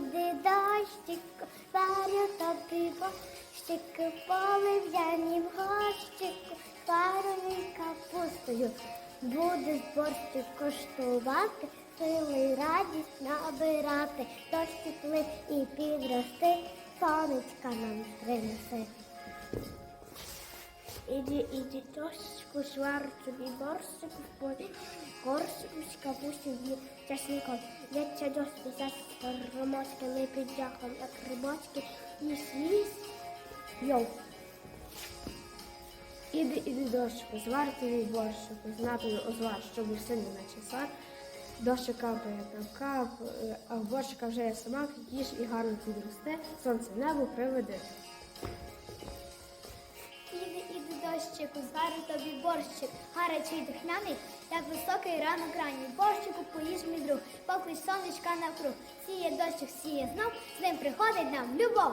іди дощик, парю тобі борщику, полив'яні в горщику, парою капустою. Будеш борщик коштувати, сили радість набирати, дощик лив і підрости, сонечка нам принеси. Іди, іди, дощику, звар тобі борщику в полі, горщику з капустою і часником. Яйця дощі за старомоськими піджаком, як рибачки, і сліз. Йоу. Іди, іди, дощику, звар тобі борщику, знатою озвар, щоб сильно наче сар. Дощик капає там кап, е, а борщика вже є смак, їж і гарно підросте, сонце в небо приведе. Дощику, зварю тобі борщик, гарячий духняний, як високий ранок ранній. Борщику поїж мій друг, поклич сонечка навкруг. Сіє дощик, сіє знов, з ним приходить нам любов.